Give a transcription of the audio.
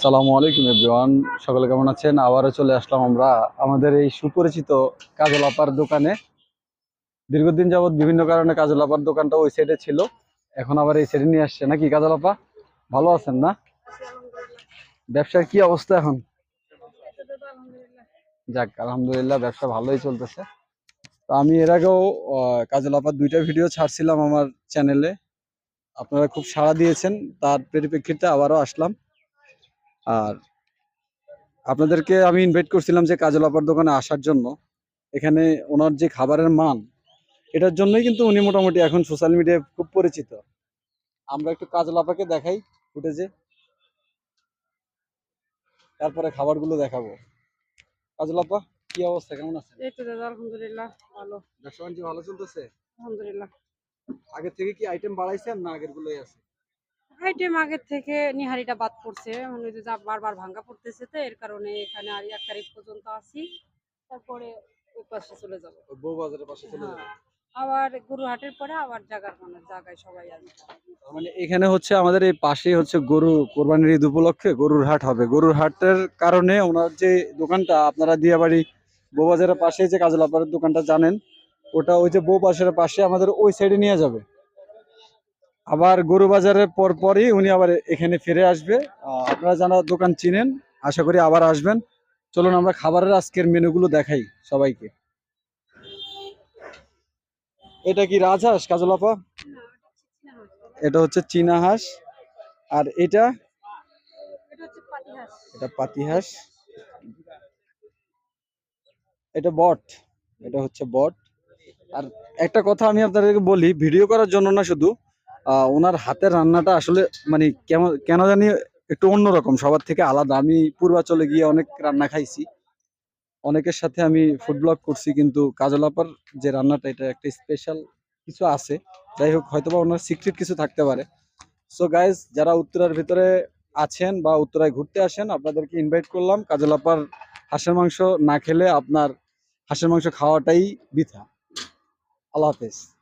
সালামু আলাইকুম এভরিওয়ান, সকলে কেমন আছেন? আবারও চলে আসলাম আমরা আমাদের এই সুপরিচিত কাজল আপার দোকানে। দীর্ঘদিন যাবত বিভিন্ন কারণে কাজল আপার দোকানটা ওই সাইডে ছিল। এখন আবার এই সাইডে নিয়ে আসছে। নাকি কাজল আপা? ভালো আছেন না? ব্যবসার কি অবস্থা এখন? যাক, আলহামদুলিল্লাহ, ব্যবসা ভালোই চলতেছে। তো আমি এর আগেও কাজল আপার দুইটা ভিডিও ছাড়ছিলাম আমার চ্যানেলে আপনারা খুব সাড়া দিয়েছেন, তার পরিপ্রেক্ষিতে আবারও আসলাম। আর আপনাদেরকে আমি ইনভাইট করছিলাম যে কাজল আপার দোকানে আসার জন্য। এখানে ওনার যে খাবারের মান এটার জন্যই কিন্তু উনি মোটামুটি এখন সোশ্যাল মিডিয়ায় খুব পরিচিত। আমরা একটু কাজল আপাকে দেখাই ফুটেজে। তারপরে খাবারগুলো দেখাবো। কাজল আপা কি অবস্থা? কেমন আছেন? এই তো দাদা আলহামদুলিল্লাহ ভালো। ব্যবসা ভালো চলতেছে? আলহামদুলিল্লাহ। আগে থেকে কি আইটেম বাড়াইছেন না আগের গুলোই আছে? আইটেম আগের থেকে নিহারিটা বাদ পড়ছে। মানে যে যা বারবার ভাঙ্গা পড়তেছে তো এর কারণে এখানে আর এক তারিখ পর্যন্ত আছি। তারপরে ওই পাশে চলে যাব। ওই বউ বাজারের পাশে চলে যাবে? হ্যাঁ। আবার গরুহাটের পরে আবার জায়গার মানে জায়গায় সবাই আসবে। মানে এখানে হচ্ছে আমাদের এই পাশেই হচ্ছে গরু কোরবানির ঈদ উপলক্ষে গরুর হাট হবে। গরুর হাটের কারণে ওনার যে দোকানটা আপনারা দিয়াবাড়ি বউবাজারের পাশে যে কাজল দোকানটা জানেন ওটা ওই যে বউ বাজারের পাশে আমাদের ওই সাইডে নিয়ে যাবে। আবার গরু বাজারের পর পরই উনি আবার এখানে ফিরে আসবে। আপনারা যারা দোকান চিনেন, আশা করি আবার আসবেন। চলুন আমরা খাবারের আজকের মেনুগুলো দেখাই সবাইকে। এটা কি রাজহাঁস, কাজল আপা? এটা হচ্ছে চীনা হাঁস আর এটা? এটা পাতি হাঁস এটা বট। এটা হচ্ছে বট। আর একটা কথা আমি আপনাদেরকে বলি, ভিডিও করার জন্য না শুধু ওনার হাতের রান্নাটা আসলে মানে কেমন, কেন জানি একটু অন্যরকম। সবার থেকে আলাদা। আমি পূর্বাচলে গিয়ে অনেক রান্না খাইছি। অনেকের সাথে আমি ফুড ব্লগ করছি, কিন্তু কাজলাপার যে রান্নাটা, এটা একটা স্পেশাল কিছু আছে। যাই হোক, হয়তোবা ওনার সিক্রেট কিছু থাকতে পারে। সো গাইজ যারা উত্তরার ভিতরে আছেন বা উত্তরায় ঘুরতে আসেন, আপনাদেরকে ইনভাইট করলাম। কাজলাপার হাঁসের মাংস না খেলে আপনার হাঁসের মাংস খাওয়াটাই বৃথা। আল্লাহ হাফেজ।